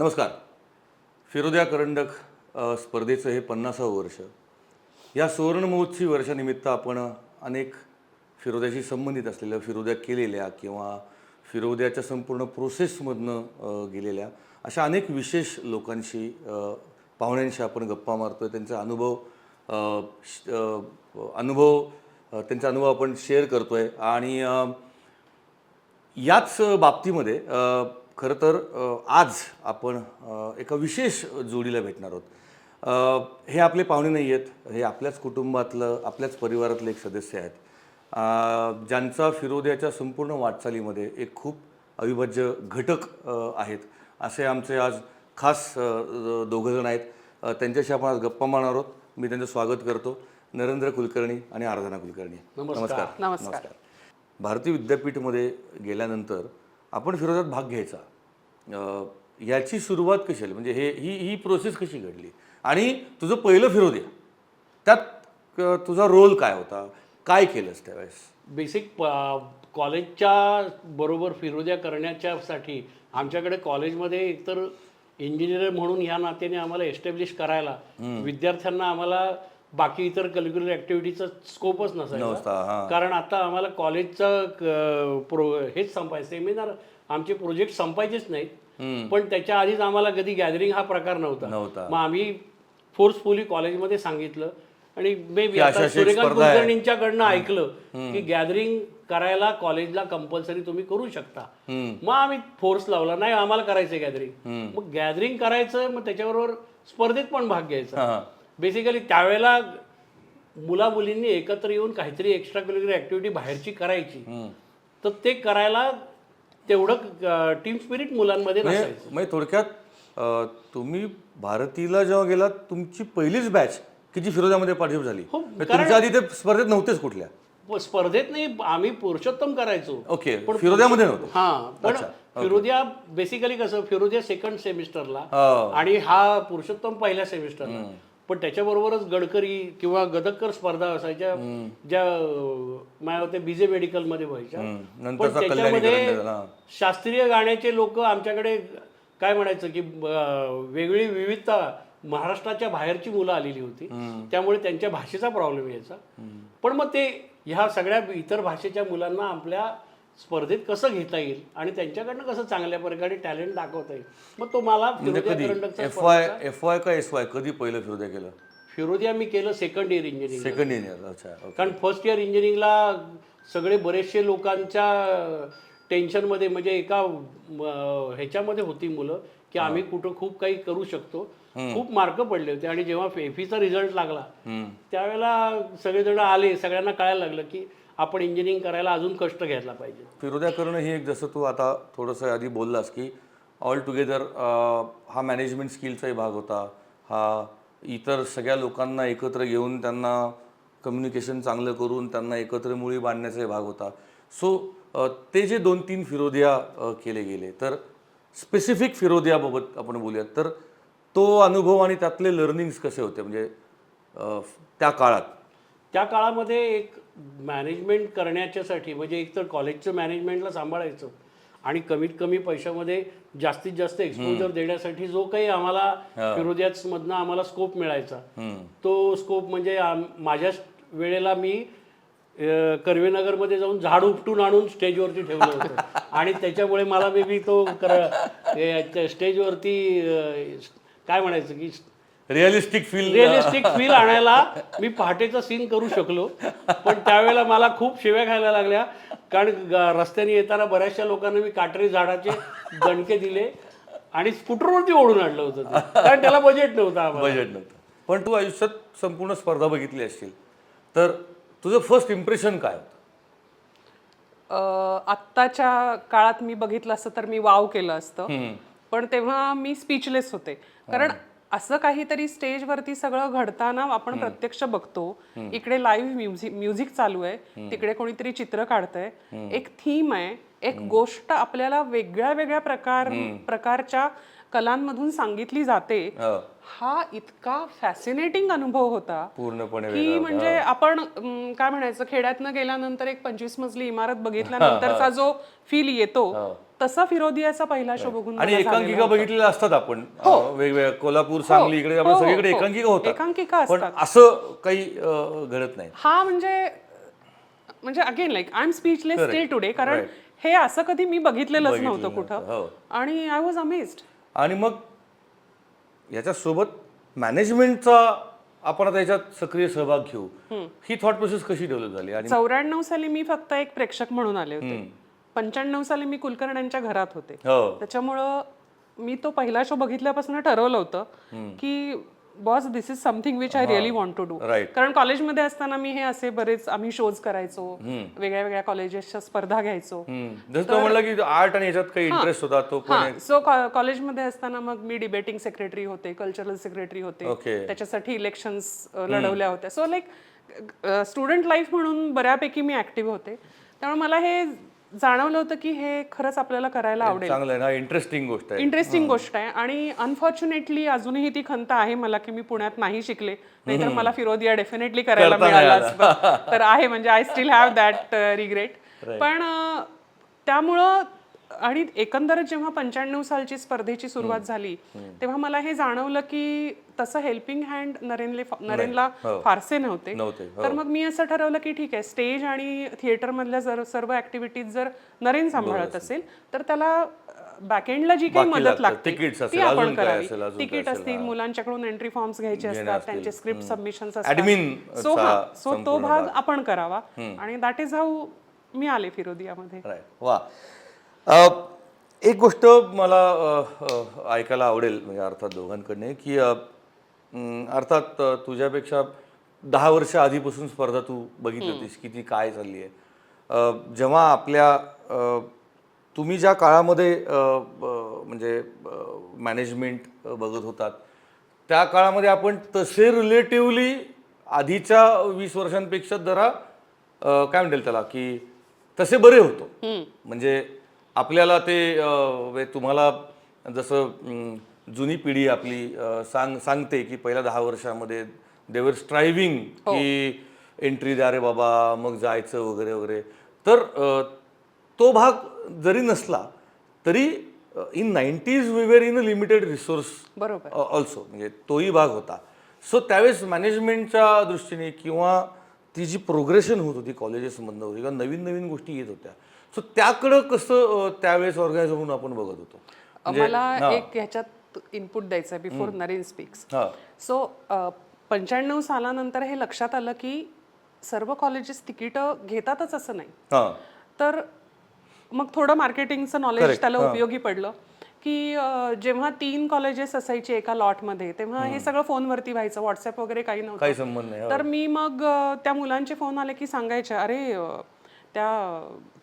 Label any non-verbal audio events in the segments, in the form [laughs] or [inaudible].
नमस्कार. फिरोद्या करंडक स्पर्धेचं हे पन्नासावं वर्ष. या सुवर्ण महोत्सवी वर्षानिमित्त आपण अनेक फिरोद्याशी संबंधित असलेल्या फिरोद्या केलेल्या किंवा फिरोद्याच्या संपूर्ण प्रोसेसमधनं गेलेल्या अशा अनेक विशेष लोकांशी पाहुण्यांशी आपण गप्पा मारतो आहे त्यांचा अनुभव श- अनुभव त्यांचा अनुभव आपण शेअर करतो आहे आणि याच बाबतीमध्ये खरं तर आज आपण एका विशेष जोडीला भेटणार आहोत. हे आपले पाहुणे नाही आहेत हे आपल्याच कुटुंबातलं आपल्याच परिवारातले एक सदस्य आहेत. ज्यांचा फिरोद्याच्या संपूर्ण वाटचालीमध्ये एक खूप अविभाज्य घटक आहेत. असे आमचे आज खास दोघंजण आहेत. त्यांच्याशी आपण आज गप्पा मारणार आहोत. मी त्यांचं स्वागत करतो. नरेंद्र कुलकर्णी आणि आराधना कुलकर्णी. नमस्कार. नमस्कार. भारतीय विद्यापीठमध्ये गेल्यानंतर आपण फिरोजात भाग घ्यायचा. याची सुरुवात कशी झाली? म्हणजे हे ही ही प्रोसेस कशी घडली? आणि तुझं पहिलं फिरोद्या त्यात अ, तुझा रोल काय होता? काय केलंस त्यावेळेस? बेसिक कॉलेजच्या बरोबर फिरोद्या करण्याच्यासाठी आमच्याकडे कॉलेजमध्ये एकतर इंजिनियर म्हणून ह्या नात्याने आम्हाला एस्टॅब्लिश करायला विद्यार्थ्यांना आम्हाला बाकी इतर करिक्युलर ॲक्टिव्हिटीचा स्कोपच नसायचा. कारण आता आम्हाला कॉलेजचं प्रो हेच संपायचं सेमिनार आमचे प्रोजेक्ट संपायचेच नाहीत. पण त्याच्या आधीच आम्हाला कधी गॅदरिंग हा प्रकार नव्हता. मग आम्ही फोर्सफुली कॉलेजमध्ये सांगितलं आणि मे बी आता सूर्यकांत. कुलकर्णींच्याकडनं ऐकलं की गॅदरिंग करायला कॉलेजला कंपल्सरी तुम्ही करू शकता. मग आम्ही फोर्स लावला नाही आम्हाला करायचंय गॅदरिंग मग गॅदरिंग करायचं मग त्याच्याबरोबर स्पर्धेत पण भाग घ्यायचा. बेसिकली त्यावेळेला मुला मुलींनी एकत्र येऊन काहीतरी एक्स्ट्रा करिक्युलर ऍक्टिव्हिटी बाहेरची करायची. तर ते करायला तेवढं टीम स्पिरिट मुलांमध्ये म्हणजे नसायचं. म्हणजे थोडक्यात तुम्ही भारतीला जेव्हा गेलात तुमची पहिलीच बॅच की जी फिरोजामध्ये पार्टिसिपेट झाली? हो, म्हणजे तुमच्या आधी ते स्पर्धेत नव्हतेच कुठल्या? प- स्पर्धेत नाही आम्ही पुरुषोत्तम करायचो. ओके फिरोद्यामध्ये नव्हतं. हा पण फिरोदिया बेसिकली कसं फिरोदिया सेकंड सेमिस्टरला हो. आणि हा पुरुषोत्तम पहिल्या सेमिस्टरला पण त्याच्याबरोबरच गडकरी किंवा गदक्कर स्पर्धा असायच्या ज्या अं, माझ्या होत्या बीजे मेडिकलमध्ये व्हायच्या. पण त्याच्यामध्ये. शास्त्रीय गाण्याचे लोक आमच्याकडे काय म्हणायचं की वेगळी विविधता महाराष्ट्राच्या बाहेरची मुलं आलेली होती. त्यामुळे त्यांच्या भाषेचा प्रॉब्लेम यायचा. पण मग ते ह्या सगळ्या इतर भाषेच्या मुलांना आपल्या स्पर्धेत कसं घेता येईल आणि त्यांच्याकडनं कसं चांगल्या प्रकारे टॅलेंट दाखवता येईल? मग तो मला म्हणजे फिरोदिया कधी? एफ वाय एफ वाय का एस वाय कधी पहिलं फिरोद्या केलं? फिरोदिया मी केलं second year engineering second year अच्छा कारण फर्स्ट इयर इंजिनिअरिंगला सगळे बरेचसे लोकांच्या टेन्शनमध्ये म्हणजे एका म, ह्याच्यामध्ये होती मुलं की आम्ही कुठं खूप काही करू शकतो. खूप मार्क पडले होते आणि जेव्हा एफीचा रिझल्ट लागला त्यावेळेला सगळेजण आले सगळ्यांना कळायला लागलं की आपण इंजिनिअरिंग करायला अजून कष्ट घ्यायला पाहिजे. फिरोद्या करणं ही एक जसं तू आता थोडंसं आधी बोललास की ऑल टुगेदर हा मॅनेजमेंट स्किलचाही भाग होता. हा इतर सगळ्या लोकांना एकत्र घेऊन त्यांना कम्युनिकेशन चांगलं करून त्यांना एकत्र मुळी बांधण्याचाही भाग होता. सो ते जे दोन तीन फिरोद्या केले गेले तर स्पेसिफिक फिरोद्याबाबत आपण बोलूयात. तर तो अनुभव आणि त्यातले लर्निंग्स कसे होते? म्हणजे त्या काळात. त्या काळामध्ये एक मॅनेजमेंट करण्याच्यासाठी म्हणजे एक तर कॉलेजचं मॅनेजमेंटला सांभाळायचं आणि कमीत कमी पैशामध्ये जास्तीत जास्त एक्सपोजर देण्यासाठी जो काही आम्हाला फिरोदियाच मधनं आम्हाला स्कोप मिळायचा. तो स्कोप म्हणजे माझ्या वेळेला मी कर्वेनगरमध्ये जाऊन झाड उपटून आणून स्टेजवरती ठेवलं होतं. [laughs] आणि त्याच्यामुळे मला मे बी तो कर स्टेजवरती काय म्हणायचं की रिअलिस्टिक फील रिअलिस्टिक फील आणायला मी पहाटेचा सीन करू शकलो. पण त्यावेळेला मला खूप शिव्या खायला लागल्या. कारण रस्त्याने येताना बऱ्याचशा लोकांना मी काटेरी झाडाचे दणके दिले आणि स्कूटरवरती ओढून आणलं होतं ते. कारण त्याला बजेट नव्हतं आम्हाला. बजेट नव्हतं. पण तू आयुष्यात संपूर्ण स्पर्धा बघितली असशील. तर तुझं फर्स्ट इम्प्रेशन काय होतं? अ, आत्ताच्या काळात मी बघितलं असतं तर मी वाव केलं असतं. पण तेव्हा मी स्पीचलेस होते. कारण असं काहीतरी स्टेजवरती सगळं घडताना आपण प्रत्यक्ष बघतो. इकडे लाईव्ह म्युझिक म्युझिक चालू आहे. तिकडे कोणीतरी चित्र काढतंय. एक थीम आहे. एक गोष्ट आपल्याला वेगळ्या वेगळ्या प्रकार प्रकारच्या कलांमधून सांगितली जाते हो, हा इतका फॅसिनेटिंग अनुभव होता पूर्णपणे की म्हणजे आपण अं, काय म्हणायचं खेड्यातनं गेल्यानंतर एक पंचवीस मजली इमारत [laughs] बघितल्यानंतरचा जो फील येतो तसा फिरोदियाचा पहिला शो बघून आणि एकांकिका होता. बघितलेल्या असतात आपण. वेगवेगळ्या कोल्हापूर सांगली इकडे आपण हो, हो, सगळीकडे हो. एकांकिका होतात. एकांकिका असतात. असं काही घडत नाही. हा म्हणजे म्हणजे again like I am speechless still today कारण हे असं कधी मी बघितलेलंच नव्हतं हो. कुठं आणि आय वॉज अमेज्ड आणि मग याच्यासोबत मॅनेजमेंटचा आपण आता याच्यात सक्रिय सहभाग घेऊ. ही थॉट प्रोसेस कशी डेव्हलप झाली? आणि चौऱ्याण्णव साली मी फक्त एक प्रेक्षक म्हणून आले होते. पंच्याण्णव साली मी कुलकर्ण्यांच्या घरात होते. हो. त्याच्यामुळं मी तो पहिला शो बघितल्यापासून ठरवलं होतं की boss this is something which I really want to do. कारण कॉलेजमध्ये असताना मी हे असे बरेच आम्ही शोज करायचो. वेगळ्या वेगळ्या कॉलेजेसच्या स्पर्धा घ्यायचो. की आर्ट आणि याच्यात काही इंटरेस्ट होता तो पण सो कॉलेजमध्ये असताना मग मी डिबेटिंग सेक्रेटरी होते कल्चरल सेक्रेटरी होते. त्याच्यासाठी इलेक्शन्स लढवल्या होत्या. सो लाईक स्टुडंट लाईफ म्हणून बऱ्यापैकी मी ऍक्टिव्ह होते. त्यामुळे मला हे जाणवलं होतं की हे खरंच आपल्याला करायला आवडेल. चांगलं आहे ना इंटरेस्टिंग गोष्ट आहे. इंटरेस्टिंग गोष्ट आहे. आणि अनफॉर्च्युनेटली अजूनही ती खंत आहे मला की मी पुण्यात नाही शिकले. नाहीतर मला फिरोदिया डेफिनेटली करायला मिळालं असतं तर आहे म्हणजे I still have that regret पण त्यामुळं आणि एकंदरच जेव्हा पंच्याण्णव सालची स्पर्धेची सुरुवात झाली तेव्हा मला हे जाणवलं की तसं हेल्पिंग हँड नरेनले नरेनला फारसे नव्हते. नव्हते तर मग मी असं ठरवलं की ठीक आहे स्टेज आणि थिएटर मधल्या जर सर्व ऍक्टिव्हिटीज जर नरेन सांभाळत असेल तर त्याला बॅकएंडला जी काही मदत लागतं. ती आपण करावी. तिकीट असतील मुलांच्याकडून एंट्री फॉर्म्स घ्यायचे असतात. त्यांचे स्क्रिप्ट सबमिशन्स Admin सो हा सो तो भाग आपण करावा. आणि दॅट इज हाऊ मी आले फिरोदियामध्ये. वा. एक गोष्ट मला ऐकायला आवडेल म्हणजे अर्थात दोघांकडने की अर्थात तुझ्यापेक्षा दहा वर्ष आधीपासून स्पर्धा तू बघितली होतीस की ती काय चालली आहे जेव्हा आपल्या तुम्ही ज्या काळामध्ये म्हणजे मॅनेजमेंट बघत होतात त्या काळामध्ये आपण तसे रिलेटिवली आधीच्या वीस वर्षांपेक्षा जरा काय म्हणतील त्याला की तसे बरे होतो. म्हणजे आपल्याला ते वे- तुम्हाला जसं जुनी पिढी आपली सांग सांगते की पहिल्या दहा वर्षामध्ये देवर स्ट्रायव्हिंग की एंट्री द्या रे बाबा मग जायचं वगैरे वगैरे. तर तो भाग जरी नसला तरी in nineties we were in a limited resource बरोबर. ऑल्सो म्हणजे तोही भाग होता. सो त्यावेळेस मॅनेजमेंटच्या दृष्टीने किंवा ती जी प्रोग्रेशन होत होती कॉलेजेसमधनं होती किंवा नवीन नवीन गोष्टी येत होत्या. सो त्याकडं कसं त्यावेळेस ऑर्गनाईज होऊन आपण बघत होतो? म्हणजे- मला एक ह्याच्यात इनपुट द्यायचं आहे बिफोर नरेन स्पीक्स हा. सो पंच्याण्णव सालानंतर हे लक्षात आलं की सर्व कॉलेजेस तिकीटं घेतातच असं नाही. हा. तर मग थोडं मार्केटिंगचं नॉलेज त्याला उपयोगी पडलं. की जेव्हा तीन कॉलेजेस असायचे एका लॉटमध्ये तेव्हा हे सगळं फोनवरती व्हायचं व्हॉट्सअप वगैरे काही नव्हतं. काही संबंध नाही तर मी मग अं, त्या मुलांचे फोन आले की सांगायचे अरे अं, त्या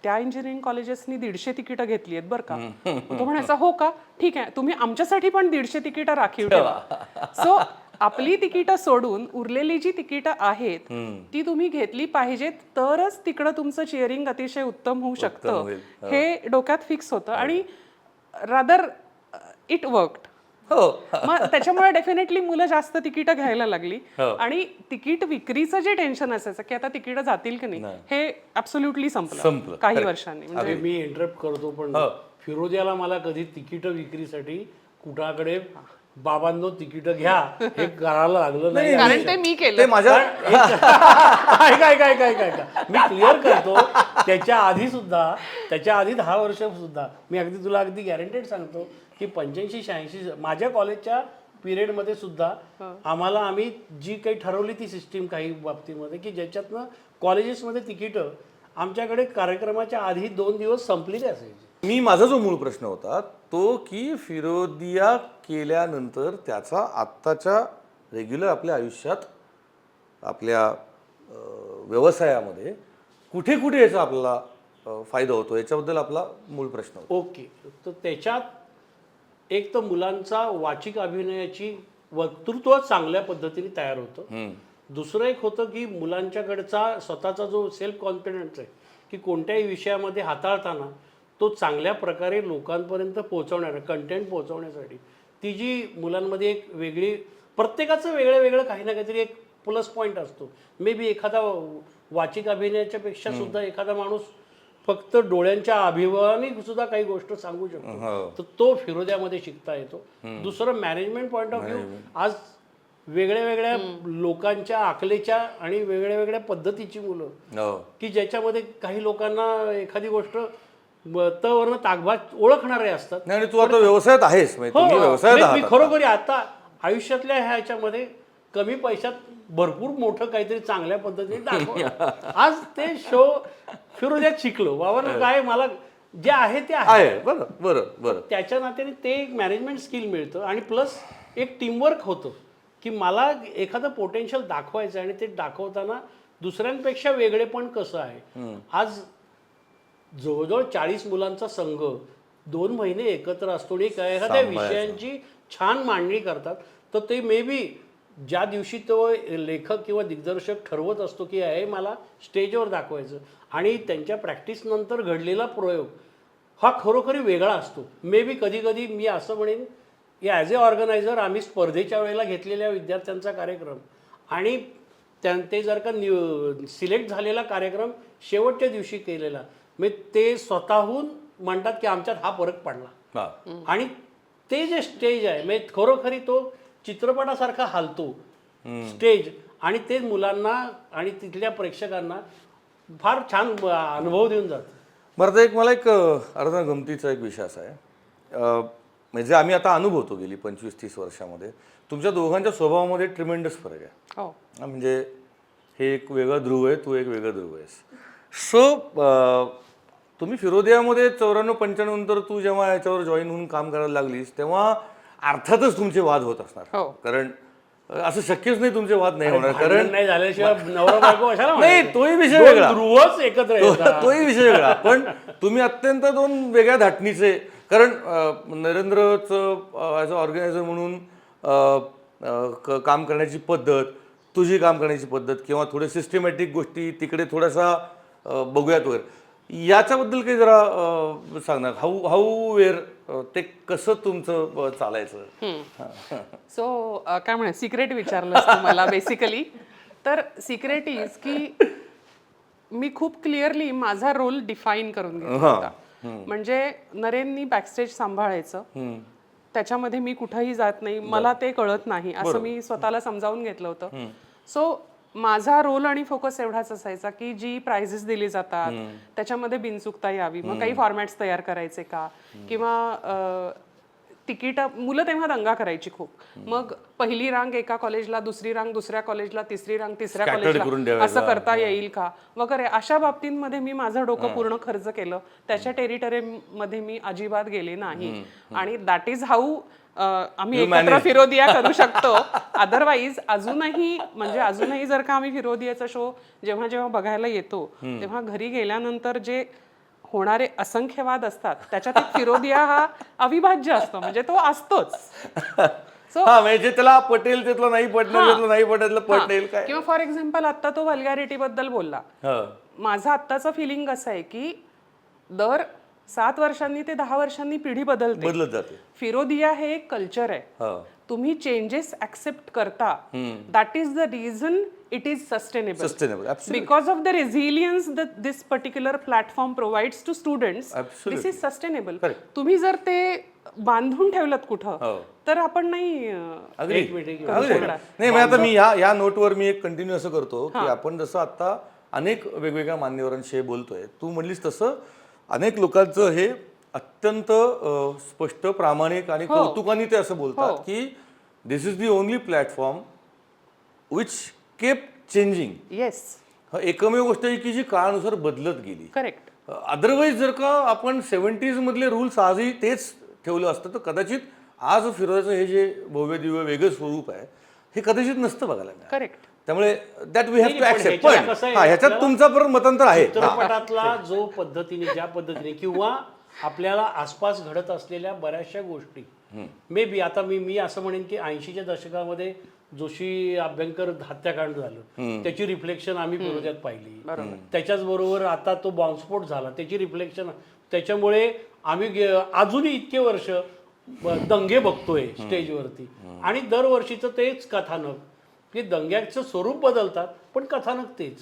त्या इंजिनिअरिंग कॉलेजेसनी दीडशे तिकीटं घेतली आहेत बरं का. मग तो म्हणायचा हो का? ठीक आहे. तुम्ही आमच्यासाठी पण दीडशे तिकीटं राखीव ठेवा. सो आपली तिकीटं सोडून उरलेली जी तिकीटं आहेत ती तुम्ही घेतली पाहिजेत तरच तिकडं तुमचं चिअरिंग अतिशय उत्तम होऊ शकतं. होईल. हे. डोक्यात फिक्स होतं. आणि रादर इट वर्कड हो. [laughs] मग त्याच्यामुळे डेफिनेटली मुलं जास्त तिकीटं घ्यायला लागली. आणि तिकीट विक्रीचं जे टेन्शन असायचं की आता तिकीटं जातील की नाही हे ऍब्सोल्युटली संपलं. संपलं. काही वर्षांनी. म्हणजे मी इंटरप्ट करतो पण फिरोदियाला मला कधी तिकीट विक्रीसाठी कुठाकडे बाबांनो तिकीट घ्या हे करायला लागलं नाही कारण ते मी केलं. माझ्या [laughs] काय काय काय काय काय मी क्लिअर करतो त्याच्या आधी सुद्धा त्याच्या आधी दहा वर्ष सुद्धा मी अगदी तुला अगदी गॅरंटेड सांगतो की पंच्याऐंशी शहाऐंशी माझ्या कॉलेजच्या पिरियडमध्ये सुद्धा आम्हाला आम्ही जी काही ठरवली ती सिस्टीम काही बाबतीमध्ये की ज्याच्यातनं कॉलेजेसमध्ये तिकीटं आमच्याकडे कार्यक्रमाच्या आधी दोन दिवस संपलेली असायची. मी माझा जो मूळ प्रश्न होता तो की फिरोदिया केल्यानंतर त्याचा आत्ताच्या रेग्युलर आपल्या आयुष्यात आपल्या व्यवसायामध्ये कुठे कुठे याचा आपल्याला अं, फायदा होतो? याच्याबद्दल आपला मूळ प्रश्न होता. ओके. तर त्याच्यात एक तर मुलांचा वाचिक अभिनयाची वक्तृत्व चांगल्या पद्धतीने तयार होतं. दुसरं एक होतं की मुलांच्याकडचा स्वतःचा जो सेल्फ कॉन्फिडन्स आहे की कोणत्याही विषयामध्ये हाताळताना तो चांगल्या प्रकारे लोकांपर्यंत पोहोचवणार कंटेंट पोहोचवण्यासाठी ती जी मुलांमध्ये एक वेगळी प्रत्येकाचं वेगळं वेगळं काही ना काहीतरी एक प्लस पॉईंट असतो. मे बी एखादा वाचिक अभिनयाच्या पेक्षा सुद्धा एखादा माणूस फक्त डोळ्यांच्या अभिमानाने सुद्धा काही गोष्ट सांगू शकतो. हो. तर तो फिरोद्यामध्ये शिकता येतो. दुसरं मॅनेजमेंट पॉईंट ऑफ व्ह्यू आज वेगळ्या वेगळ्या लोकांच्या आकलेच्या आणि वेगळ्या वेगळ्या पद्धतीची मुलं हो. की ज्याच्यामध्ये काही लोकांना एखादी गोष्ट ब- त वरनं ताकभात ओळखणारे असतात. नाही आणि तू आता व्यवसायात आहेस म्हणजे हो, व्यवसायात मी-. खरोखरी आता आयुष्यातल्या ह्याच्यामध्ये कमी पैशात भरपूर मोठं काहीतरी चांगल्या पद्धतीने दाखवलं. [laughs] आज ते शो फिरोद्यात शिकलो. बाबा काय मला जे आहे ते आहे. बरं बरं बरं. त्याच्या नात्याने ते एक मॅनेजमेंट स्किल मिळतं आणि प्लस एक टीमवर्क होतं की मला एखादं पोटेन्शियल दाखवायचं आणि ते दाखवताना दुसऱ्यांपेक्षा वेगळेपण कसं आहे. आज जवळजवळ चाळीस मुलांचा संघ दोन महिने एकत्र असतो आणि एखाद्या. विषयांची छान मांडणी करतात. तर ते मे बी ज्या दिवशी तो लेखक किंवा दिग्दर्शक ठरवत असतो की हे मला स्टेजवर दाखवायचं आणि त्यांच्या प्रॅक्टिस नंतर घडलेला प्रयोग हा खरोखरी वेगळा असतो. मे बी कधी कधी मी असं म्हणेन की ॲज अ ऑर्गनायझर आम्ही स्पर्धेच्या वेळेला घेतलेल्या विद्यार्थ्यांचा कार्यक्रम आणि त्यां ते जर का सिलेक्ट झालेला कार्यक्रम शेवटच्या दिवशी केलेला मग ते स्वतःहून म्हणतात की आमच्यात हा फरक पडला. आणि ते जे स्टेज आहे म्हणजे खरोखरी तो चित्रपटासारखा हालतो. स्टेज आणि ते मुलांना आणि तिथल्या प्रेक्षकांना फार छान अनुभव देऊन जातं. बरं आता एक मला एक अर्धा गमतीचा एक विषय असा आहे. म्हणजे आम्ही आता अनुभवतो गेली पंचवीस तीस वर्षामध्ये. तुमच्या दोघांच्या स्वभावामध्ये ट्रिमेंडस फरक आहे. हो. हा, म्हणजे हे एक वेगळं ध्रुव आहे तू एक वेगळं ध्रुव आहेस. सो तुम्ही फिरोदियामध्ये चौऱ्याण्णव पंच्याण्णव नंतर तू जेव्हा याच्यावर जॉईन होऊन काम करायला लागलीस तेव्हा अर्थातच तुमचे वाद होत असणार हो. कारण असं शक्यच नाही तुमचे वाद नाही होणार कारण नाही झाल्याशिवाय नवरा बायको कशाला नाही, म्हणायचं? तोही विषय दोन वेगळा. ध्रुवच एकत्र तो- येतात. तोही विषय वेगळा पण तुम्ही अत्यंत दोन वेगळ्या धाटणीचे कारण अं, नरेंद्रचं ॲज अ ऑर्गनायझर म्हणून अं, अं, क- काम करण्याची पद्धत तुझी काम करण्याची पद्धत किंवा थोडे सिस्टमॅटिक गोष्टी तिकडे थोडासा अं, बघूयात वगैरे याच्याबद्दल काही जरा अं, सांगणार हाऊ हाऊ वेअर ते कसं तुमचं चालायचं? सो काय म्हणा सिक्रेट विचारलं तुम्हाला बेसिकली [laughs] तर सिक्रेट इज की मी खूप क्लिअरली माझा रोल डिफाईन करून घेतला होता. म्हणजे नरेननी बॅकस्टेज सांभाळायचं. त्याच्यामध्ये मी कुठंही जात नाही मला ते कळत नाही असं मी स्वतःला समजावून घेतलं होतं. सो माझा रोल आणि फोकस एवढाच असायचा की जी प्राइजेस दिली जातात त्याच्यामध्ये बिनचुकता यावी. मग काही फॉर्मॅट्स तयार करायचे का? किंवा तिकीट मुलं तेव्हा दंगा करायची खूप. मग पहिली रांग एका कॉलेजला दुसरी रांग दुसऱ्या कॉलेजला तिसरी रांग तिसऱ्या कॉलेजला. असं करता येईल का? वगैरे अशा बाबतींमध्ये मी माझं डोकं पूर्ण खर्च केलं. त्याच्या टेरिटरी मध्ये मी अजिबात गेले नाही. आणि दॅट इज हाऊ आम्ही एकत्र फिरोदिया करू [laughs] शकतो. अदरवाईज अजूनही म्हणजे अजूनही जर का आम्ही फिरोदियाचा शो जेव्हा जेव्हा बघायला येतो तेव्हा घरी गेल्यानंतर जे होणारे असंख्य वाद असतात. त्याच्यात एक फिरोदिया हा अविभाज्य असतो. म्हणजे तो असतोच. सो हा म्हणजे जे त्याला पटेल ते तुला नाही पटणार नाही पटेल पटेल काय? किंवा फॉर एक्झाम्पल आता तो वल्गॅरिटी बद्दल बोलला. हा. माझं आत्ताचं फिलिंग असं आहे की दर सात वर्षांनी ते दहा वर्षांनी पिढी बदलते. बदलत जाते. फिरोदिया हे एक कल्चर आहे. तुम्ही चेंजेस ऍक्सेप्ट करता that is the reason it is sustainable sustainable because of the resilience this particular platform provides to students this is sustainable तुम्ही जर ते बांधून ठेवलं कुठं हो. तर आपण नाही. नाही आता मी या या नोटवर मी एक कंटिन्यू असं करतो की आपण जसं आता अनेक वेगवेगळ्या मान्यवरांशी बोलतोय तू म्हणलीस तसं अनेक लोकांचं हे अत्यंत अं, स्पष्ट प्रामाणिक आणि कौतुकाने ते असं बोलतात की this is the only platform which keep changing yes एकमेव गोष्ट आहे की जी काळानुसार बदलत गेली. करेक्ट अदरवाईज जर का आपण सेवन्टीज मधले रूल्स आजही तेच ठेवलं असतं तर कदाचित आज फिरोजाचं हे जे भव्य दिव्य वेगळं स्वरूप आहे हे कदाचित नसतं बघायला मिळालं. करेक्ट त्यामुळे दॅट वी हॅव टू नाही, पण ऍक्सेप्ट ह्याच्यात पण कसं आहे, हा ह्याच्यात तुमचा परत मतांतर आहे. हा. चित्रपटातला जो पद्धतीने ज्या पद्धतीने किंवा आपल्याला आसपास घडत असलेल्या बऱ्याचशा गोष्टी. मे बी आता मी मी असं म्हणेन की ऐंशीच्या दशकामध्ये जोशी अभ्यंकर हत्याकांड झालं. त्याची रिफ्लेक्शन आम्ही विरोधात पाहिली. त्याच्याच बरोबर आता तो बॉम्बस्फोट झाला. त्याची रिफ्लेक्शन त्याच्यामुळे आम्ही अजूनही इतके वर्ष दंगे बघतोय स्टेजवरती. आणि दरवर्षीचं तेच कथानक. की दंग्याचं स्वरूप बदलतात पण कथानक तेच.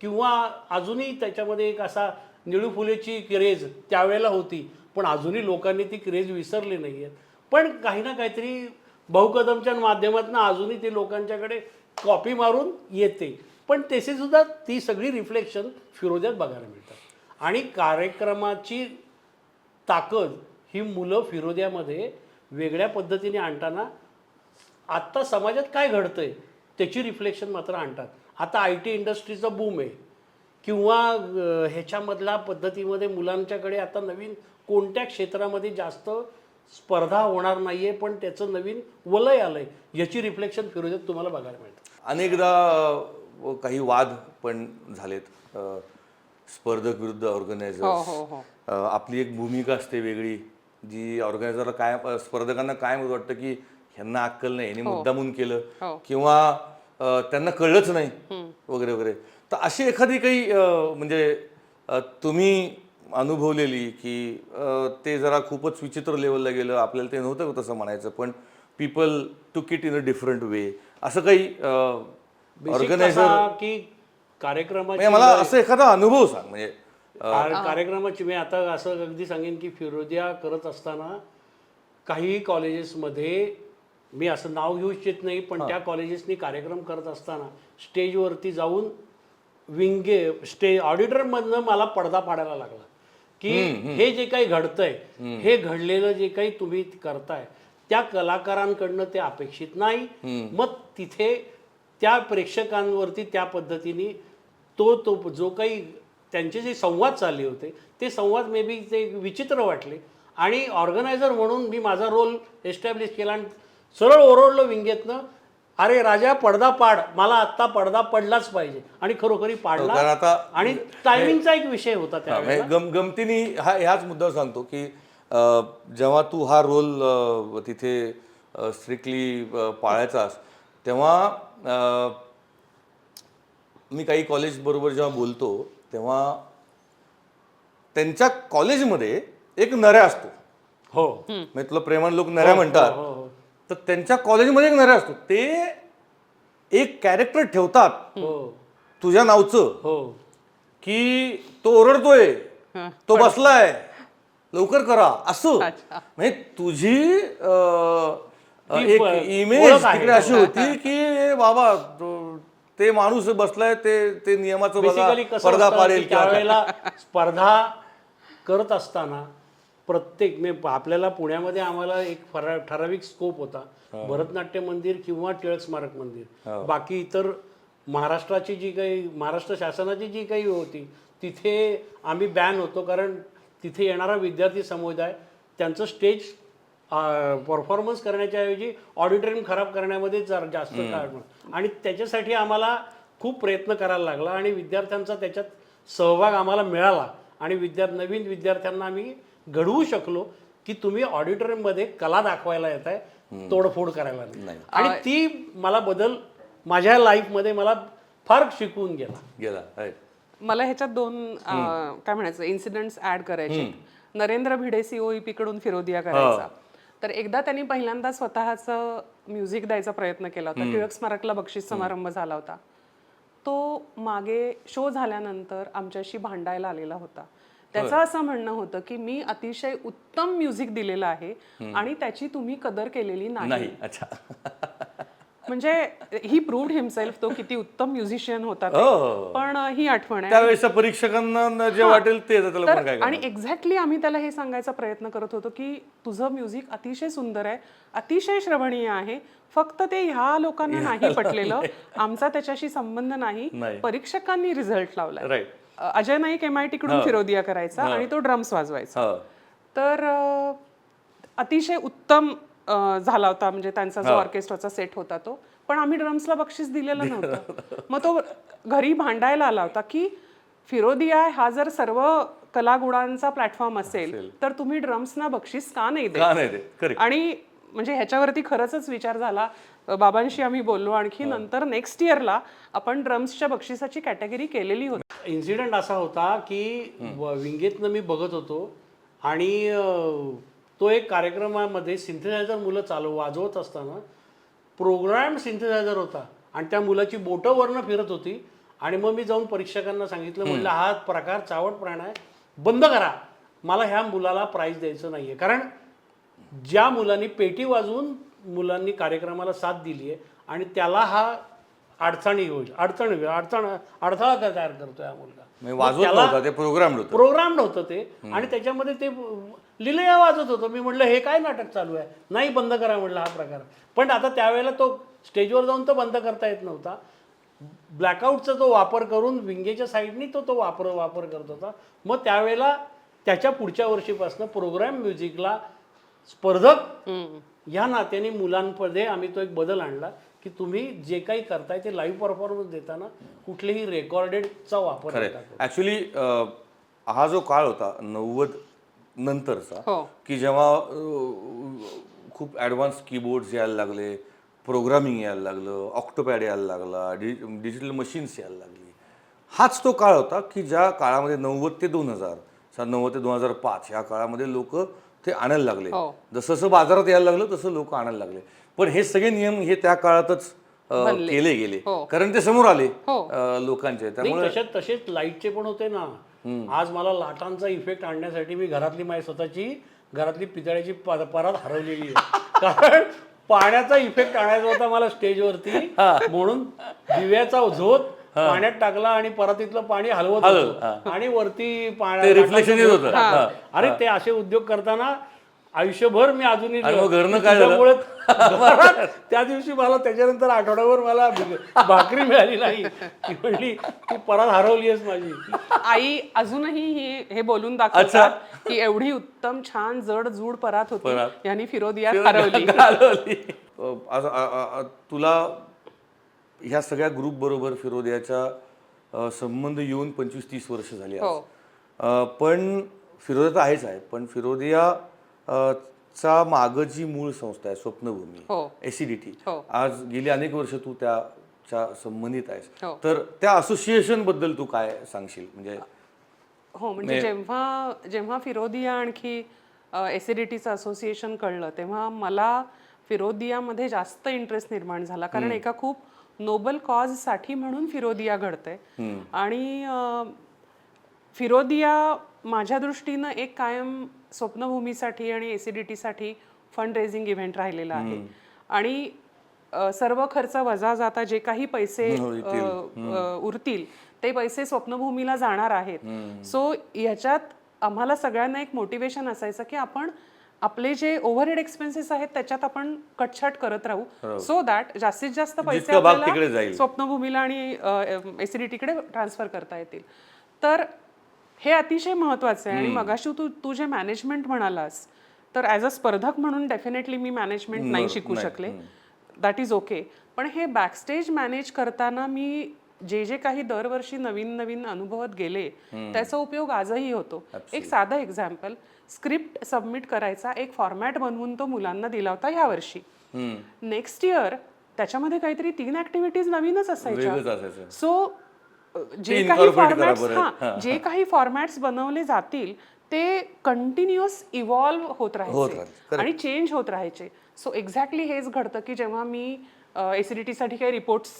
किंवा अजूनही त्याच्यामध्ये एक असा निळू फुलेची क्रेज त्यावेळेला होती पण अजूनही लोकांनी ती क्रेज विसरली नाही आहेत पण काही ना काहीतरी बहुकदमच्या माध्यमातून अजूनही ते लोकांच्याकडे कॉपी मारून येते. पण तसेसुद्धा ती सगळी रिफ्लेक्शन फिरोद्यात बघायला मिळतात. आणि कार्यक्रमाची ताकद ही मुलं फिरोद्यामध्ये वेगळ्या पद्धतीने आणताना आत्ता समाजात काय घडतंय त्याची रिफ्लेक्शन मात्र आणतात. आता आय टी इंडस्ट्रीचा बूम आहे. किंवा ह्याच्यामधल्या पद्धतीमध्ये मुलांच्याकडे आता नवीन कोणत्या क्षेत्रामध्ये जास्त स्पर्धा होणार नाहीये पण त्याचं नवीन वलय आलंय याची रिफ्लेक्शन फिरोद्यात तुम्हाला बघायला मिळतं. अनेकदा काही वाद पण झालेत. स्पर्धक विरुद्ध हो ऑर्गनायझर हो हो. आपली एक भूमिका असते वेगळी जी ऑर्गनायझरला काय स्पर्धकांना काय वाटतं की ह्यांना अक्कल नाही यांनी मुद्दामून केलं. हो. किंवा त्यांना कळलंच नाही वगैरे वगैरे. तर अशी एखादी काही म्हणजे तुम्ही अनुभवलेली की ते जरा खूपच विचित्र लेवलला गेलं आपल्याला ते नव्हतं तसं म्हणायचं पण people took it in a different way असं काही ऑर्गनायझर की कार्यक्रमाची म्हणजे मला असं एखादा अनुभव सांग म्हणजे कार- कार्यक्रमाची मी आता असं अगदी सांगेन की फिरोदिया करत असताना काही कॉलेजेसमध्ये मी असं नाव घेऊ इच्छित नाही पण त्या कॉलेजेसनी कार्यक्रम करत असताना स्टेजवरती जाऊन विंगे स्टे ऑडिटरमधनं मला पडदा पाडायला लागला. की हे जे काही घडतंय हे घडलेलं जे काही तुम्ही करताय त्या कलाकारांकडनं ते अपेक्षित नाही. मग तिथे त्या प्रेक्षकांवरती त्या पद्धतीने तो तो जो काही त्यांचे जे संवाद चालले होते ते संवाद मे बी ते विचित्र वाटले. आणि ऑर्गनायझर म्हणून मी माझा रोल एस्टॅब्लिश केला आणि सरळ ओरडलो विंगेतनं अरे राजा पडदा पाड. मला आत्ता पडदा पडलाच पाहिजे. आणि खरोखरी हो, कारण पाडला आता आणि टायमिंगचा एक विषय होता त्यावेळेला गम गमतीने हा ह्याच मुद्द्यावर सांगतो की अ, जेव्हा तू हा रोल तिथे स्ट्रिक्टली पाळायचास तेव्हा अ, मी काही कॉलेज बरोबर जेव्हा बोलतो तेव्हा त्यांच्या कॉलेजमध्ये एक नऱ्या असतो. हो. म्हणजे तुला प्रेमान लोक नऱ्या म्हणतात. हो, हो. तर त्यांच्या कॉलेजमध्ये एक नऱ्या असतो. ते एक कॅरेक्टर ठेवतात. हो. तुझ्या नावचं. हो. की तो ओरडतोय. तो बसलाय. लवकर करा. असं. म्हणजे तुझी अं, एक इमेज. तिकडे अशी होती की ए बाबा तो- ते माणूस बसलाय. ते ते नियमाचं बघा. बेसिकली कसं पडदा असतं पाडेल की किंवा काय. त्यावेळेला स्पर्धा करत असताना प्रत्येक मी आपल्याला पुण्यामध्ये आम्हाला एक फरा ठराविक स्कोप होता. भरतनाट्य मंदिर किंवा टिळक स्मारक मंदिर. बाकी इतर महाराष्ट्राची जी काही महाराष्ट्र शासनाची जी काही होती तिथे आम्ही बॅन होतो कारण तिथे येणारा विद्यार्थी समुदाय त्यांचं स्टेज परफॉर्मन्स करण्याच्या ऐवजी ऑडिटोरियम खराब करण्यामध्ये जर जास्त काळ आणि त्याच्यासाठी आम्हाला खूप प्रयत्न करायला लागला आणि विद्यार्थ्यांचा त्याच्यात सहभाग आम्हाला मिळाला. आणि विद्या नवीन विद्यार्थ्यांना आम्ही घडवू शकलो की तुम्ही ऑडिटोरियममध्ये कला दाखवायला येत आहे तोडफोड करायला नाही. आणि ती मला बदल माझ्या लाईफमध्ये मला फार शिकवून गेला. गेला. मला ह्याच्यात दोन काय म्हणायचं इन्सिडेंट्स ऍड करायचे नरेंद्र भिडे सीओईपी कडून फिरोदिया करायचा. तर एकदा त्यांनी पहिल्यांदा स्वतःचं म्युझिक द्यायचा प्रयत्न केला होता. टिळक स्मारकला बक्षीस समारंभ झाला होता. तो मागे शो झाल्यानंतर आमच्याशी भांडायला आलेला होता. त्याचं असं म्हणणं होतं की मी अतिशय उत्तम म्युझिक दिलेलं आहे आणि त्याची तुम्ही कदर केलेली नाही. नाही अच्छा. [laughs] म्हणजे ही प्रूव्ड हिमसेल्फ तो किती उत्तम म्युझिशियन होता. हो. पण ही आठवण आहे. परीक्षकांना जे वाटेल ते आणि एक्झॅक्टली आम्ही त्याला हे सांगायचा प्रयत्न करत होतो की तुझं म्युझिक अतिशय सुंदर आहे अतिशय श्रवणीय आहे. फक्त ते ह्या लोकांना नाही पटलेलं. आमचा त्याच्याशी संबंध नाही. परीक्षकांनी रिझल्ट लावलाय. Right Ajay Naik M I T कडून फिरोदिया करायचा आणि तो ड्रम्स वाजवायचा. तर अतिशय उत्तम झाला होता. म्हणजे त्यांचा जो ऑर्केस्ट्राचा सेट होता तो. पण आम्ही ड्रम्सला बक्षीस दिलेलं नव्हतं. मग तो घरी भांडायला आला होता की फिरोदिया हा जर सर्व कलागुणांचा प्लॅटफॉर्म असेल तर तुम्ही ड्रम्सना बक्षीस का नाही करेक्ट आणि म्हणजे ह्याच्यावरती खरंच विचार झाला. बाबांशी आम्ही बोललो. आणखी नंतर नेक्स्ट इयरला आपण ड्रम्सच्या बक्षिसाची कॅटेगरी केलेली होती. इन्सिडेंट असा होता की विंगेतनं मी बघत होतो आणि तो एक कार्यक्रमामध्ये सिंथेसायझर मुलं चालू वाजवत असताना प्रोग्राम सिंथेसायझर होता आणि त्या मुलाची बोटं वरनं फिरत होती आणि मग मी जाऊन परीक्षकांना सांगितलं म्हटलं हा प्रकार चावट प्राण आहे बंद करा. मला ह्या मुलाला प्राईज द्यायचं नाही आहे कारण ज्या मुलांनी पेटी वाजवून मुलांनी कार्यक्रमाला साथ दिली आहे आणि त्याला हा अडचणी होईल अडचण होईल अडचण अडथळा का तयार करतोय हा मुलगा. वाजवत नव्हता ते प्रोग्राम होतं प्रोग्राम नव्हतं ते. आणि त्याच्यामध्ये ते लिलया वाजत होतं. मी म्हटलं हे काय नाटक चालू आहे? नाही बंद करा म्हटलं हा प्रकार. पण आता त्यावेळेला तो स्टेजवर जाऊन तर बंद करता येत नव्हता. ब्लॅकआउटचा तो वापर करून विंगेच्या साईडनी तो तो वापर वापर करत होता. मग त्यावेळेला त्याच्या पुढच्या वर्षीपासून प्रोग्राम म्युझिकला स्पर्धक या नात्याने मुलांमध्ये आम्ही तो एक बदल आणला. की तुम्ही जे काही करताय ते लाईव्ह परफॉर्मन्स देताना कुठलेही रेकॉर्डेडचा वापर करू. ऍक्च्युली हा जो काळ होता नव्वद नंतरचा हो. की जेव्हा अं, खूप ॲडव्हान्स कीबोर्ड्स यायला लागले प्रोग्रामिंग यायला लागलं ऑक्टोपॅड यायला लागला डि डिजिटल मशीन्स यायला लागली. हाच तो काळ होता की ज्या काळामध्ये नव्वद ते दोन हजार सा नव्वद ते दोन हजार पाच या काळामध्ये लोक ते आणायला लागले. हो. जसं जसं बाजारात यायला लागलं तसं लोक आणायला लागले. पण हे सगळे नियम हे त्या काळातच अं, केले गेले. हो. कारण ते समोर आले हो. अं, लोकांचे. नाही त्यामुळे तसेच तसेच लाईटचे पण होते ना. आज मला लाटांचा इफेक्ट आणण्यासाठी मी घरातली माझी स्वतःची घरातली पितळ्याची प- परात हरवलेली आहे. [laughs] कारण पाण्याचा इफेक्ट आणायचा होता मला स्टेजवरती. म्हणून दिव्याचा झोत पाण्यात टाकला आणि परातीतलं पाणी हलवत होतो. आणि वरती पाण्या- ते reflection येत होतं. लाटांचा हा. झोत. अरे ते असे उद्योग करताना आयुष्यभर मी अजूनही घरनं काय झालं? [laughs] त्या दिवशी मला त्याच्यानंतर आठवड्यावर मला भाकरी मिळाली नाही. ती म्हणली ती परत हरवली आहेस माझी. आई अजूनही हे हे बोलून दाखवतात की एवढी उत्तम छान जड जूड परात होती. यांनी फिरोदियात हरवली. तुला ह्या सगळ्या ग्रुप बरोबर फिरोदियाच्या अ, संबंध येऊन पंचवीस तीस वर्ष झाली. हो. पण फिरोदिया तर आहेच आहे. पण फिरोदिया चा माग जी मूळ संस्था आहे स्वप्नभूमी हो. एसिडिटी हो. आज गेली अनेक वर्ष तू त्याच्या संबंधित आहेस हो. तर त्या असोसिएशनबद्दल तू काय सांगशील म्हणजे हो म्हणजे जेव्हा जेव्हा फिरोदिया आणखी एसिडिटीचं असोसिएशन कळलं तेव्हा मला फिरोदियामध्ये जास्त इंटरेस्ट निर्माण झाला कारण एका खूप नोबल कॉजसाठी म्हणून फिरोदिया घडते आणि फिरोदिया माझ्या दृष्टीनं एक कायम स्वप्नभूमीसाठी आणि एसिडिटीसाठी फंड रेझिंग इव्हेंट राहिलेला आहे. आणि सर्व खर्च वजा जाता जे काही पैसे अ, उरतील ते पैसे स्वप्नभूमीला जाणार आहेत. सो याच्यात आम्हाला सगळ्यांना एक मोटिवेशन असायचं की आपण आपले जे ओव्हरहेड एक्सपेन्सेस आहेत त्याच्यात आपण कटछाट करत राहू. सो दॅट जास्तीत जास्त पैसे. स्वप्नभूमीला आणि एसिडिटीकडे ट्रान्सफर करता येतील. तर हे अतिशय महत्वाचं आहे. आणि मगाशी तू तू जे मॅनेजमेंट म्हणालास तर ॲज अ स्पर्धक म्हणून डेफिनेटली मी मॅनेजमेंट नाही शिकू शकले. दॅट इज ओके पण हे बॅकस्टेज मॅनेज करताना मी जे जे काही दरवर्षी नवीन नवीन अनुभवत गेले त्याचा उपयोग आजही होतो. एक साधं एक्झाम्पल स्क्रिप्ट सबमिट करायचा एक फॉर्मॅट बनवून तो मुलांना दिला होता ह्या वर्षी. नेक्स्ट इयर त्याच्यामध्ये काहीतरी तीन ऍक्टिव्हिटीज नवीनच असायच्या. सो जे काही फॉर्मॅट्स. हा जे काही फॉर्मॅट्स बनवले जातील ते कंटिन्युअस इव्हॉल्व्ह होत राहायचे. आणि चेंज होत राहायचे. सो एक्झॅक्टली हेच घडतं की जेव्हा मी एसिडिटीसाठी काही रिपोर्ट्स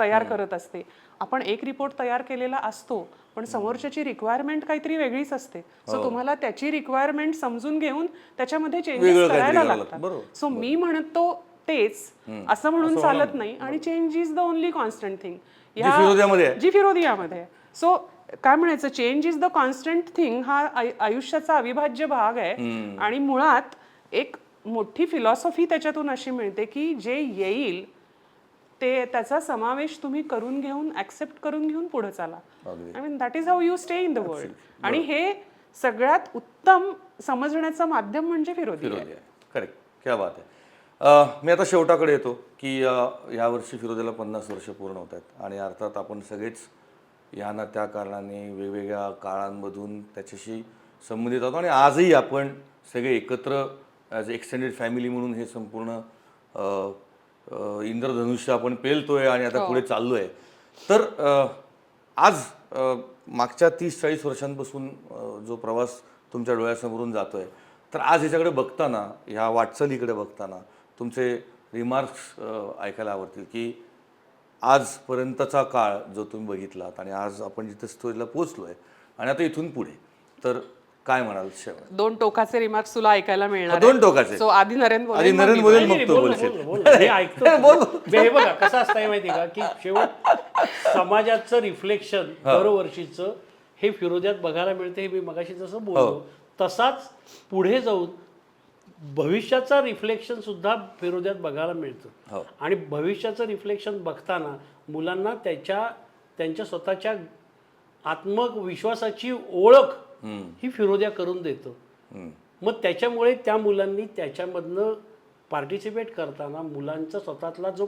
तयार करत असते. आपण एक रिपोर्ट तयार केलेला असतो पण समोरच्याची रिक्वायरमेंट काहीतरी वेगळीच असते. सो तुम्हाला त्याची रिक्वायरमेंट समजून घेऊन त्याच्यामध्ये चेंजेस करायला. लागतात. सो मी म्हणतो तेच असं म्हणून चालत नाही. आणि change is the only constant thing जी फिरोदियामध्ये. जी फिरोदियामध्ये सो काय म्हणायचं? Change is the constant thing हा आयु- आयुष्याचा अविभाज्य भाग आहे. आणि मुळात एक मोठी फिलॉसॉफी त्याच्यातून अशी मिळते की जे येईल ते त्याचा समावेश तुम्ही करून घेऊन ऍक्सेप्ट करून घेऊन पुढे चाला. I mean that is how you stay in the world आणि हे सगळ्यात उत्तम समजण्याचं माध्यम म्हणजे फिरोदी करेक्ट क्या बात आहे. मी आता शेवटाकडे येतो की यावर्षी फिरोदियाला पन्नास वर्ष पूर्ण होत आहेत आणि अर्थात आपण सगळेच या ना त्या कारणाने वेगवेगळ्या काळांमधून त्याच्याशी संबंधित आहोत आणि आजही आपण सगळे एकत्र ॲज एक्सटेंडेड फॅमिली म्हणून हे संपूर्ण इंद्रधनुष्य आपण पेलतोय आणि आता पुढे चाललोय. तर अ, आज मागच्या तीस चाळीस वर्षांपासून जो प्रवास तुमच्या डोळ्यासमोरून जातोय तर आज ह्याच्याकडे बघताना ह्या वाटचालीकडे बघताना तुमचे रिमार्क्स ऐकायला आवडतील की आजपर्यंतचा काळ जो तुम्ही बघितलात आणि आज आपण जिथे स्टोरीला पोहोचलो आहे आणि आता इथून पुढे तर काय म्हणाल शेवट? दोन टोकाचे रिमार्क्स तुला ऐकायला मिळणार दोन टोकाचे. सो आधी नरेंद्र आधी नरेंद्र मी बोलेल बोलेल. मग नाही, [laughs] तू बोल बोलशील ऐकतो हे बघा कसं असतंय माहिती का? की शेवट समाजाचं रिफ्लेक्शन दरवर्षीचं हे फिरोद्यात बघायला मिळते हे मी मगाशी जसं बोललो तसाच पुढे जाऊन भविष्याचा रिफ्लेक्शन सुद्धा फिरोद्यात बघायला हो. मिळतं आणि भविष्याचं रिफ्लेक्शन बघताना मुलांना त्याच्या त्यांच्या स्वतःच्या आत्मविश्वासाची ओळख ही फिरोद्या करून देतो. मग त्याच्यामुळे त्या मुलांनी त्याच्यामधनं पार्टिसिपेट करताना मुलांचा स्वतःतला जो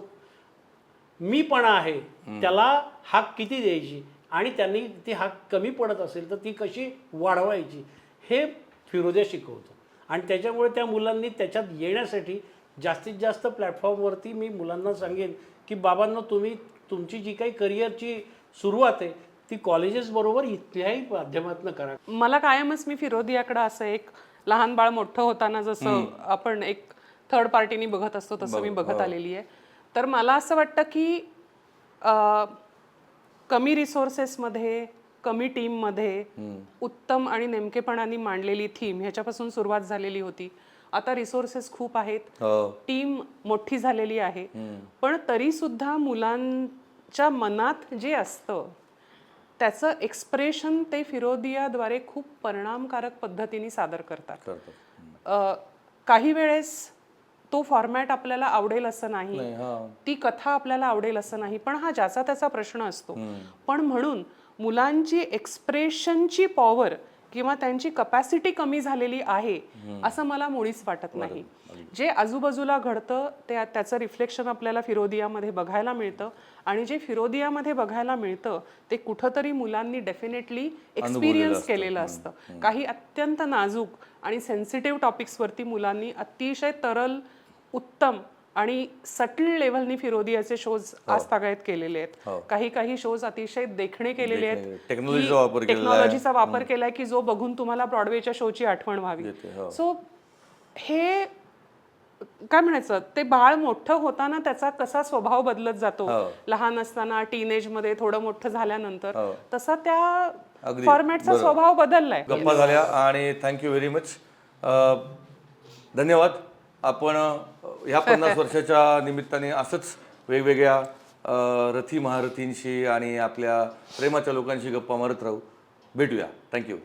मीपणा आहे त्याला हाक किती द्यायची आणि त्यांनी ती हाक कमी पडत असेल तर ती कशी वाढवायची हे फिरोद्या शिकवतो. आणि त्याच्यामुळे त्या मुलांनी त्याच्यात येण्यासाठी जास्तीत जास्त प्लॅटफॉर्मवरती मी मुलांना सांगेन की बाबांनो तुम्ही तुमची जी काही करिअरची सुरुवात आहे ती कॉलेजेस बरोबर इथल्याही माध्यमातून करा. मला कायमच मी फिरोदियाकडे असं एक लहान बाळ मोठं होताना जसं आपण एक थर्ड पार्टीनी बघत असतो तसं मी बघत आलेली आहे. तर मला असं वाटतं की कमी रिसोर्सेसमध्ये कमी टीममध्ये उत्तम आणि नेमकेपणाने मांडलेली थीम ह्याच्यापासून सुरुवात झालेली होती. आता रिसोर्सेस खूप आहेत. हो. टीम मोठी झालेली आहे. पण तरी सुद्धा मुलांच्या मनात जे असतं त्याचं एक्सप्रेशन ते फिरोदियाद्वारे खूप परिणामकारक पद्धतीने सादर करतात. काही वेळेस तो फॉर्मॅट आपल्याला आवडेल असं नाही. ती कथा आपल्याला आवडेल असं नाही. पण हा ज्याचा त्याचा प्रश्न असतो. पण म्हणून मुलांची एक्सप्रेशनची पॉवर किंवा त्यांची कपॅसिटी कमी झालेली आहे असं मला मुळीच वाटत नाही. जे आजूबाजूला घडतं त्या त्याचं रिफ्लेक्शन आपल्याला फिरोदियामध्ये बघायला मिळतं आणि जे फिरोदियामध्ये बघायला मिळतं ते कुठंतरी मुलांनी डेफिनेटली एक्सपिरियन्स केलेलं असतं. काही अत्यंत नाजूक आणि सेन्सिटिव्ह टॉपिक्सवरती मुलांनी अतिशय तरल उत्तम आणि सटल लेव्हलनी फिरोदियाचे शोज आज तागायत केलेले आहेत. काही काही शोज अतिशय देखणे केलेले आहेत. टेक्नॉलॉजीचा वापर केलाय की जो बघून तुम्हाला ब्रॉडवेच्या शोची आठवण व्हावी. हो. सो हे काय म्हणायचं? ते बाळ मोठं होताना त्याचा कसा स्वभाव बदलत जातो? हो. लहान असताना टीनेजमध्ये थोडं मोठं झाल्यानंतर तसा त्या फॉर्मॅटचा स्वभाव बदललाय. गप्पा झाल्या आणि थँक्यू व्हेरी मच धन्यवाद. आपण ह्या पन्नास [laughs] वर्षाच्या निमित्ताने असंच वेगवेगळ्या रथी महारथींशी आणि आपल्या प्रेमाच्या लोकांशी गप्पा मारत राहू. भेटूया. थँक्यू